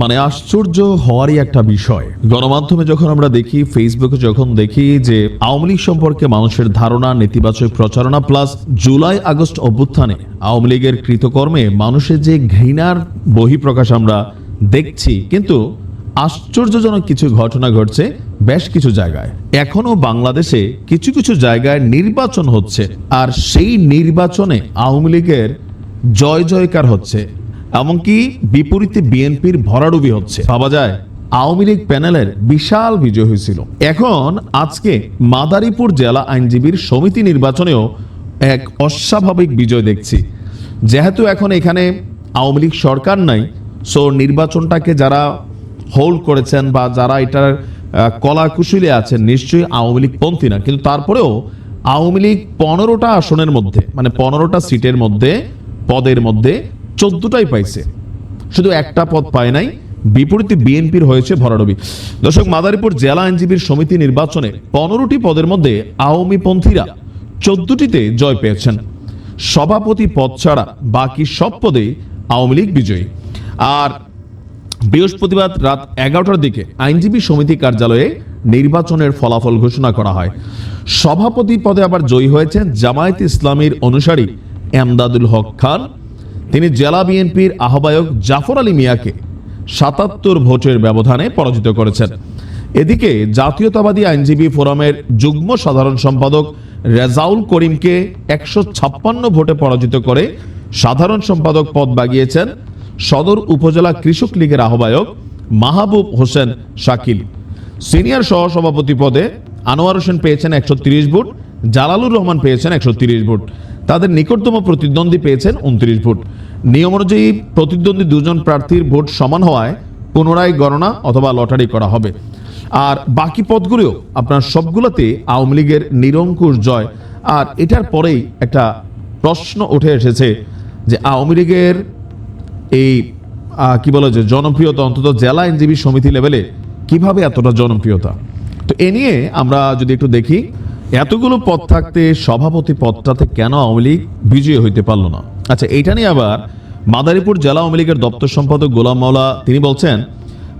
মানে আশ্চর্য হওয়ারই একটা বিষয়। গণমাধ্যমে যখন আমরা দেখি ফেসবুকে যখন দেখি যে আওয়ামী লীগ সম্পর্কে মানুষের ধারণা, নেতিবাচক প্রচারণা প্লাস জুলাই আগস্ট অভ্যুত্থানে আওয়ামী লীগের কৃতকর্মে মানুষের যে ঘৃণার বহিঃপ্রকাশ আমরা দেখছি, কিন্তু আশ্চর্যজনক কিছু ঘটনা ঘটছে বেশ কিছু জায়গায়। এখনও বাংলাদেশে কিছু কিছু জায়গায় নির্বাচন হচ্ছে, আর সেই নির্বাচনে আওয়ামী লীগের জয় জয়কার হচ্ছে। এমনকি বিপরীতে বিএনপির ভরাডুবি হচ্ছে। ভাবা যায়, আওয়ামী লীগ প্যানেলের বিশাল বিজয় হয়েছিল। এখন আজকে মাদারীপুর জেলা আইনজীবীর সমিতি নির্বাচনেও এক অস্বাভাবিক বিজয় দেখছি। যেহেতু এখন এখানে আওয়ামী লীগ সরকার নাই, সো নির্বাচনটাকে যারা হোল্ড করেছেন বা যারা এটার কলা কুশলে আছেন, নিশ্চয়ই আওয়ামী লীগ পন্থী না। কিন্তু তারপরেও আওয়ামী লীগ পনেরোটা আসনের মধ্যে মানে পনেরোটা সিটের মধ্যে, পদের মধ্যে চোদ্দটাই পাইছে। শুধু একটা পদ পায় নাই, বিপরীতে বিএনপির হয়েছে ভরাডবি। দর্শক, মাদারীপুর জেলা আইনজীবীর সমিতি নির্বাচনে পনেরোটি পদের মধ্যে আওয়ামী পন্থীরা চোদ্দটিতে জয় পেয়েছেন। সভাপতি পদ ছাড়া বাকি সব পদে আওয়ামী লীগ বিজয়ী। আর বৃহস্পতিবার রাত এগারোটার দিকে আইনজীবী সমিতি কার্যালয়ে নির্বাচনের ফলাফল ঘোষণা করা হয়। সভাপতি পদে আবার জয়ী হয়েছেন জামায়াত ইসলামীর অনুসারী এমদাদুল হক খান তিনি জেলা বিএনপির আহ্বায়ক জাফর আলী মিয়াকে সাতাত্তর ভোটের ব্যবধানে পরাজিত করেছেন। এদিকে জাতীয়তাবাদী আইনজীবী ফোরামের যুগ্ম সাধারণ সম্পাদক রেজাউল করিমকে একশো ছাপ্পান্ন ভোটে পরাজিত করে সাধারণ সম্পাদক পদ বাগিয়েছেন সদর উপজেলা কৃষক লীগের আহ্বায়ক মাহবুব হোসেন শাকিল। সিনিয়র সহসভাপতি পদে আনোয়ার হোসেন পেয়েছেন একশো ভোট। জালালুর রহমান পেয়েছেন একশো ভোট। তাদের নিকটতম প্রতিদ্বন্দ্বী পেয়েছেন উনত্রিশ ভোট। নিয়ম অনুযায়ী প্রতিদ্বন্দ্বী দুজন প্রার্থীর ভোট সমান হওয়ায় পুনরায় গণনা অথবা লটারি করা হবে। আর বাকি পদগুলিও আপনার সবগুলোতে আওয়ামী লীগের নিরঙ্কুশ জয়। আর এটার পরেই একটা প্রশ্ন উঠে এসেছে যে আওয়ামী লীগের এই কি বলে যে জনপ্রিয়তা অন্তত জেলা আইনজীবী সমিতি লেভেলে কীভাবে এতটা জনপ্রিয়তা? তো এ নিয়ে আমরা যদি একটু দেখি এতগুলো পদ থাকতে সভাপতি পদটাতে কেন আওয়ামী লীগ বিজয়ী হইতে পারল না? আচ্ছা এইটা নিয়ে আবার মাদারীপুর জেলা আওয়ামী লীগের দপ্তর সম্পাদক গোলাম মাওলা, তিনি বলছেন,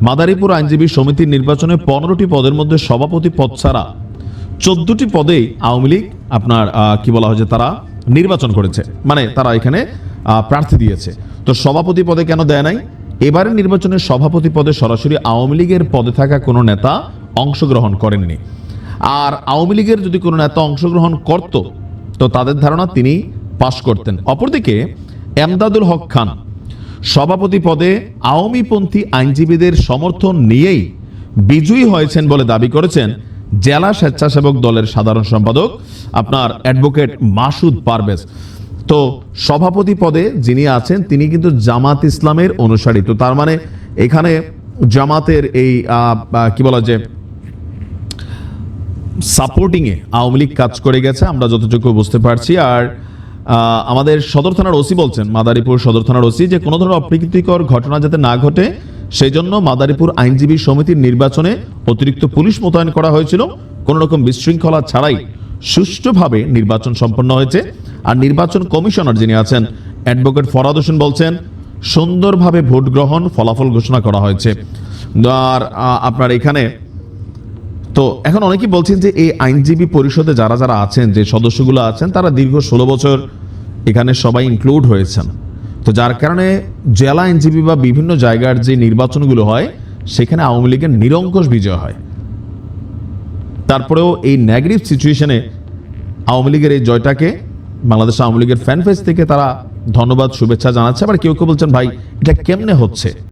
মাদারীপুর আইনজীবী সমিতির নির্বাচনে পনেরোটি পদের মধ্যে সভাপতি পদ ছাড়া চোদ্দটি পদেই আওয়ামী লীগ আপনার কি বলা হয় যে তারা নির্বাচন করেছে। মানে তারা এখানে প্রার্থী দিয়েছে। তো সভাপতি পদে কেন দেয় নাই? এবারের নির্বাচনে সভাপতি পদে সরাসরি আওয়ামী লীগের পদে থাকা কোনো নেতা অংশগ্রহণ করেননি। আর আওয়ামী লীগের যদি কোনো নেতা অংশগ্রহণ করত, তো তাদের ধারণা তিনি পাশ করতেন। অপরদিকে, এমদাদুল হক খান সভাপতি পদে আওয়ামীপন্থী আইনজীবীদের সমর্থন নিয়েই বিজয়ী হয়েছেন বলে দাবি করেছেন জেলা স্বেচ্ছাসেবক দলের সাধারণ সম্পাদক, আপনার অ্যাডভোকেট মাসুদ পারভেজ। তো সভাপতি পদে যিনি আছেন, তিনি কিন্তু জামাত ইসলামের অনুসারী। তো তার মানে এখানে জামাতের এই কি বলা যে সাপোর্টিংয়ে আওয়ামী লীগ কাজ করে গেছে, আমরা যতটুকু বুঝতে পারছি। আর আমাদের সদর থানার ওসি বলছেন, মাদারীপুর সদর থানার ওসি, যে কোনো ধরনের অপ্রীতিকর ঘটনা যাতে না ঘটে সেই জন্য মাদারীপুর আইনজীবী সমিতির নির্বাচনে অতিরিক্ত পুলিশ মোতায়েন করা হয়েছিল। কোনো রকম বিশৃঙ্খলা ছাড়াই সুষ্ঠুভাবে নির্বাচন সম্পন্ন হয়েছে। আর নির্বাচন কমিশনার যিনি আছেন, অ্যাডভোকেট ফরাদ হোসেন বলছেন, সুন্দরভাবে ভোট গ্রহণ ফলাফল ঘোষণা করা হয়েছে। আর আপনার এখানে তো এখন অনেকেই বলছেন যে এই আইনজীবী পরিষদে যারা যারা আছেন, যে সদস্যগুলো আছেন, তারা দীর্ঘ ষোলো বছর এখানে সবাই ইনক্লুড হয়েছেন। তো যার কারণে জেলা আইনজীবী বা বিভিন্ন জায়গার যে নির্বাচনগুলো হয়, সেখানে আওয়ামী লীগের নিরঙ্কুশ বিজয় হয়। তারপরেও এই নেগেটিভ সিচুয়েশনে আওয়ামী লীগের এই জয়টাকে, বাংলাদেশ আওয়ামী লীগের ফ্যান থেকে তারা ধন্যবাদ, শুভেচ্ছা জানাচ্ছে। আবার কেউ কেউ বলছেন, ভাই, এটা কেমনে হচ্ছে?